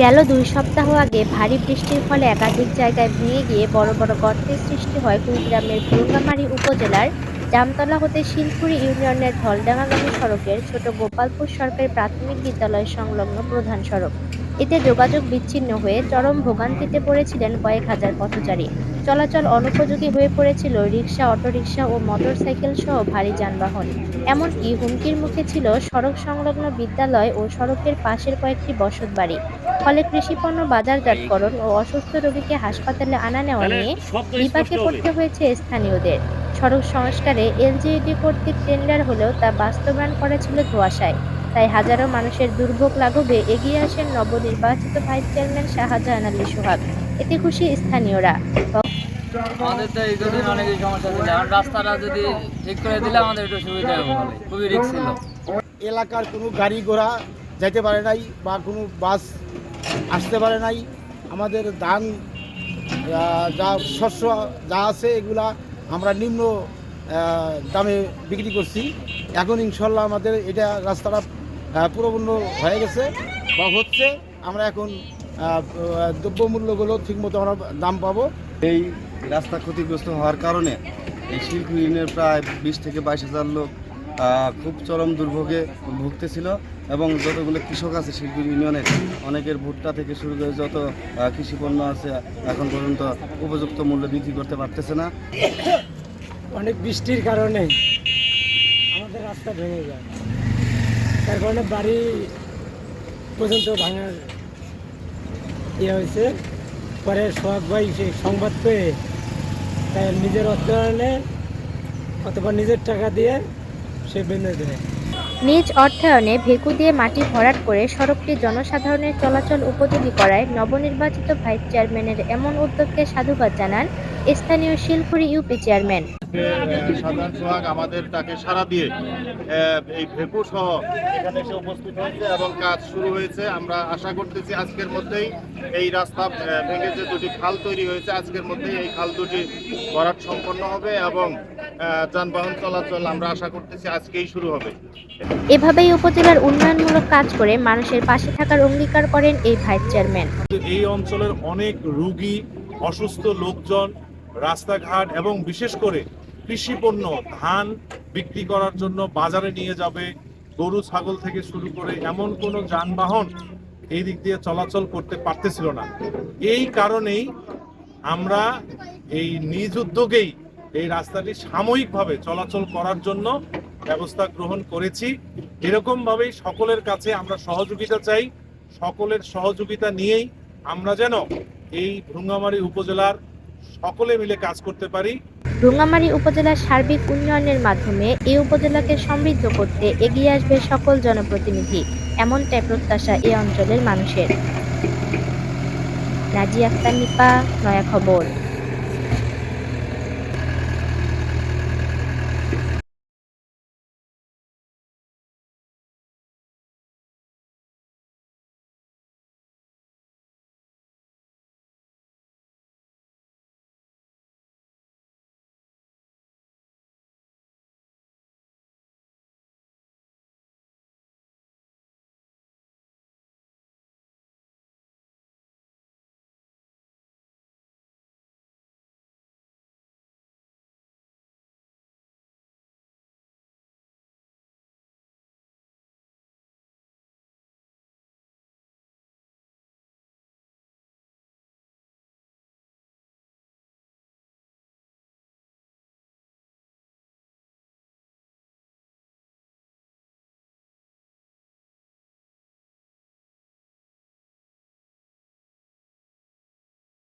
গেল দুই সপ্তাহ আগে ভারী বৃষ্টির ফলে একাধিক জায়গায় ভেঙে গিয়ে বড় বড় গর্তের সৃষ্টি হয় কুড়িগ্রামের ভুরকামারি উপজেলার জামতলা হতে শিলপুরি ইউনিয়নের ধলডাঙ্গাগামী সড়কের ছোট গোপালপুর সরকারি প্রাথমিক বিদ্যালয় সংলগ্ন প্রধান সড়ক। এতে যোগাযোগ বিচ্ছিন্ন হয়ে চরম ভোগান্তিতে পড়েছিলেন কয়েক হাজার পথচারী। চলাচল অনুপযোগী হয়ে পড়েছিল রিক্সা অটোরিকশা ও মোটরসাইকেল সহ ভারী যানবাহন। এমনকি হুমকির মুখে ছিল সড়ক সংলগ্ন বিদ্যালয় ও সড়কের পাশের কয়েকটি বসত বাড়ি। ফলে কৃষিপণ্য বাজারজাতকরণ ও অসুস্থ রোগীকে হাসপাতালে আনা নেওয়া নিয়ে বিপাকে পড়তে হয়েছে স্থানীয়দের। সড়ক সংস্কারে এলজিইডি কর্তৃক টেন্ডার হলেও তা বাস্তবায়ন করা ছিল ধোঁয়াশায়। তাই হাজারো মানুষের দুর্ভোগ লাঘবে এগিয়ে আসেন নবনির্বাচিত ভাইস চেয়ারম্যান শাহজাহান আলী সোহাগ। এতে খুশি স্থানীয়রা। আমাদের তো এই দুদিন অনেকই সমস্যা ছিল এখন রাস্তাটা যদি ঠিক করে দিলে আমাদের একটু সুবিধা হবে। খুবই রিস্ক ছিল। এলাকার কোনো গাড়ি ঘোড়া যেতে পারে নাই বা কোনো বাস আসতে পারে নাই। আমাদের ধান যা শস্য যা আছে এগুলা আমরা নিম্ন দামে বিক্রি করছি। এখন ইনশাল্লাহ আমাদের এটা রাস্তাটা পুরোপূর্ণ হয়ে গেছে বা হচ্ছে আমরা এখন দ্রব্যমূল্যগুলো ঠিকমতো আমরা দাম পাবো। এই রাস্তা ক্ষতিগ্রস্ত হওয়ার কারণে এই শিল্প ইউনিয়নের প্রায় বিশ থেকে বাইশ হাজার লোক খুব চরম দুর্ভোগে ভুগতেছিল এবং যতগুলো কৃষক আছে শিল্প ইউনিয়নের অনেকের ভুট্টা থেকে শুরু করে যত আহ, কৃষিপণ্য আছে এখন পর্যন্ত উপযুক্ত মূল্য বিক্রি করতে পারতেছে না। অনেক বৃষ্টির কারণে আমাদের রাস্তা ভেঙে যায়। তার কারণে বাড়ি পর্যন্ত ভাঙার ইয়ে হয়েছে। পরে সোহাগ ভাই সেই সংবাদ পেয়ে তাই নিজের অর্থায়নে অথবা নিজের টাকা দিয়ে সে বেঁধে দেয় নিজ অর্থায়নে ভেকু দিয়ে মাটি ভরাট করে সড়কটি জনসাধারণের চলাচল উপযোগী করায় নবনির্বাচিত ভাইস চেয়ারম্যানের এমন উদ্যোগকে সাধুবাদ জানান স্থানীয় শিলপুরি ইউপি চেয়ারম্যান। সাধারণ সোহাগ আমাদের তাকে সারা দিয়ে এই ভেপু সহ এখানে এসে উপস্থিত হয়েছে এবং কাজ শুরু হয়েছে। আমরা আশা করতেছি আজকের মধ্যেই এই রাস্তা ভেঙে যে দুটি খাল তৈরি হয়েছে, আজকের মধ্যেই এই খাল দুটি ভরাট সম্পন্ন হবে এবং যানবাহন চলাচল আমরা আশা করতেছি আজকেই শুরু হবে। এভাবেই উপজেলার উন্নয়নমূলক কাজ করে মানুষের পাশে থাকার অঙ্গীকার করেন এই ভাইস চেয়ারম্যান। এই অঞ্চলের অনেক রুগী অসুস্থ লোকজন রাস্তাঘাট এবং বিশেষ করে কৃষি পণ্য ধান বিক্রি করার জন্য বাজারে নিয়ে যাবে গরু ছাগল থেকে শুরু করে এমন কোনো যানবাহন এই দিক দিয়ে চলাচল করতে পারতেছিল না। এই কারণেই আমরা এই নিজ উদ্যোগেই এই রাস্তাটি সাময়িকভাবে চলাচল করার জন্য ব্যবস্থা গ্রহণ করেছি। এরকম ভাবেই সকলের কাছে আমরা সহযোগিতা চাই। সকলের সহযোগিতা নিয়েই আমরা যেন এই ভ্রুঙ্গামারী উপজেলার সকলে মিলে কাজ করতে পারি। রুঙ্গামারী উপজেলার সার্বিক উন্নয়নের মাধ্যমে এই উপজেলাকে সমৃদ্ধ করতে এগিয়ে আসবে সকল জনপ্রতিনিধি। এমনটাই প্রত্যাশা এই অঞ্চলের মানুষের। নাজি আক্তার নিপা, নয়া খবর।